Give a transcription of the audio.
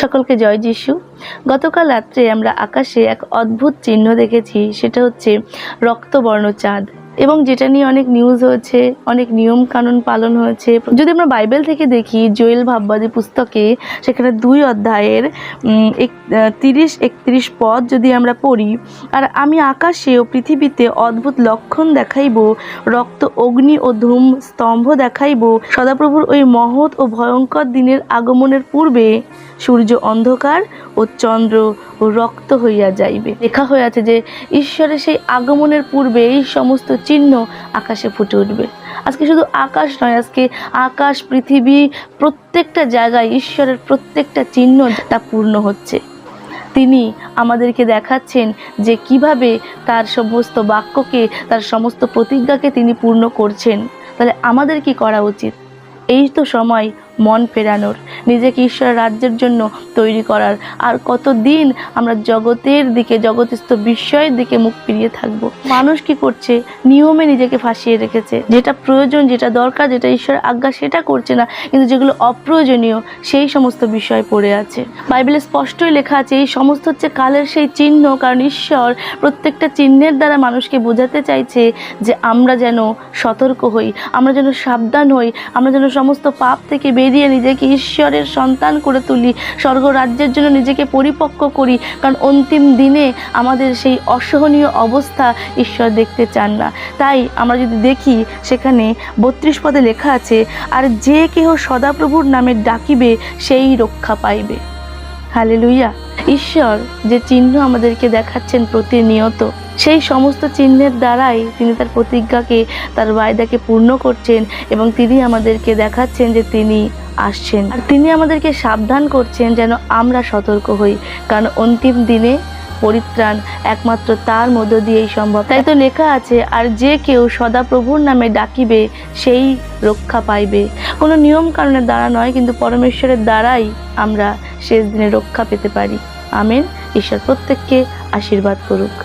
সকলকে জয় যিশু। গতকাল রাত্রে আমরা আকাশে এক অদ্ভুত চিহ্ন দেখেছি, সেটা হচ্ছে রক্তবর্ণ চাঁদ। এবং যেটা নিয়ে অনেক নিউজ হয়েছে, অনেক নিয়ম কানুন পালন হয়েছে। যদি আমরা বাইবেল থেকে দেখি, জোয়েল ভাববাদী পুস্তকে, সেখানে দুই অধ্যায়ের এক তিরিশ, একত্রিশ পদ যদি আমরা পড়ি, আর আমি আকাশে ও পৃথিবীতে অদ্ভুত লক্ষণ দেখাইব, রক্ত, অগ্নি ও ধূম স্তম্ভ দেখাইব, সদাপ্রভুর ওই মহৎ ও ভয়ঙ্কর দিনের আগমনের পূর্বে সূর্য অন্ধকার ও চন্দ্র ও রক্ত হইয়া যাইবে। লেখা হয়ে আছে যে, ঈশ্বরের সেই আগমনের পূর্বে এই সমস্ত চিহ্ন আকাশে ফুটে উঠবে। আজকে শুধু আকাশ নয়, আজকে আকাশ, পৃথিবী, প্রত্যেকটা জায়গায় ঈশ্বরের প্রত্যেকটা চিহ্ন তা পূর্ণ হচ্ছে। তিনি আমাদেরকে দেখাচ্ছেন যে কীভাবে তার সমস্ত বাক্যকে, তার সমস্ত প্রতিজ্ঞাকে তিনি পূর্ণ করছেন। তাহলে আমাদের কি করা উচিত? এই তো সময় মন ফেরানোর, নিজেকে ঈশ্বর রাজ্যের জন্য তৈরি করার। আর কতদিন আমরা জগতের দিকে, জগতস্থ বিস্ময়ের দিকে মুখ ফিরিয়ে থাকব? মানুষ কি করছে? নিয়মে নিজেকে ফাঁসিয়ে রেখেছে। যেটা প্রয়োজন, যেটা দরকার, যেটা ঈশ্বরের আজ্ঞা, সেটা করছে না। কিন্তু যেগুলো অপ্রয়োজনীয়, সেই সমস্ত বিষয় পড়ে আছে। বাইবেলে স্পষ্টই লেখা আছে, এই সমস্ত হচ্ছে কালের সেই চিহ্ন। কারণ ঈশ্বর প্রত্যেকটা চিহ্নের দ্বারা মানুষকে বোঝাতে চাইছে যে আমরা যেন সতর্ক হই, আমরা যেন সাবধান হই, আমরা যেন সমস্ত পাপ থেকে বেরিয়ে নিজেকে ঈশ্বরের সন্তান করে তুলি স্বর্গ রাজ্যের জন্য নিজেকে পরিপক্ক করি। কারণ অন্তিম দিনে আমাদের সেই অসহনীয় অবস্থা ঈশ্বর দেখতে চান না। তাই আমরা যদি দেখি, সেখানে বত্রিশ পদে লেখা আছে, আর যে কেহ সদাপ্রভুর নামে ডাকিবে, সেই রক্ষা পাইবে। হালেলুইয়া ঈশ্বর যে চিহ্ন আমাদেরকে দেখাচ্ছেন প্রতিনিয়ত, সেই সমস্ত চিহ্নের দ্বারাই তিনি তার প্রতিজ্ঞাকে, তার বায়দাকে পূর্ণ করছেন এবং তিনি আমাদেরকে দেখাচ্ছেন যে তিনি আসছেন। আর তিনি আমাদেরকে সাবধান করছেন যেন আমরা সতর্ক হই, কারণ অন্তিম দিনে পরিত্রাণ একমাত্র তার মধ্য দিয়েই সম্ভব। তাই তো লেখা আছে, আর যে কেউ সদাপ্রভুর নামে ডাকিবে, সেই রক্ষা পাইবে। কোনো নিয়ম কারণের দ্বারা নয়, কিন্তু পরমেশ্বরের দ্বারাই আমরা শেষ দিনে রক্ষা পেতে পারি। আমেন। ঈশ্বর প্রত্যেককে আশীর্বাদ করুক।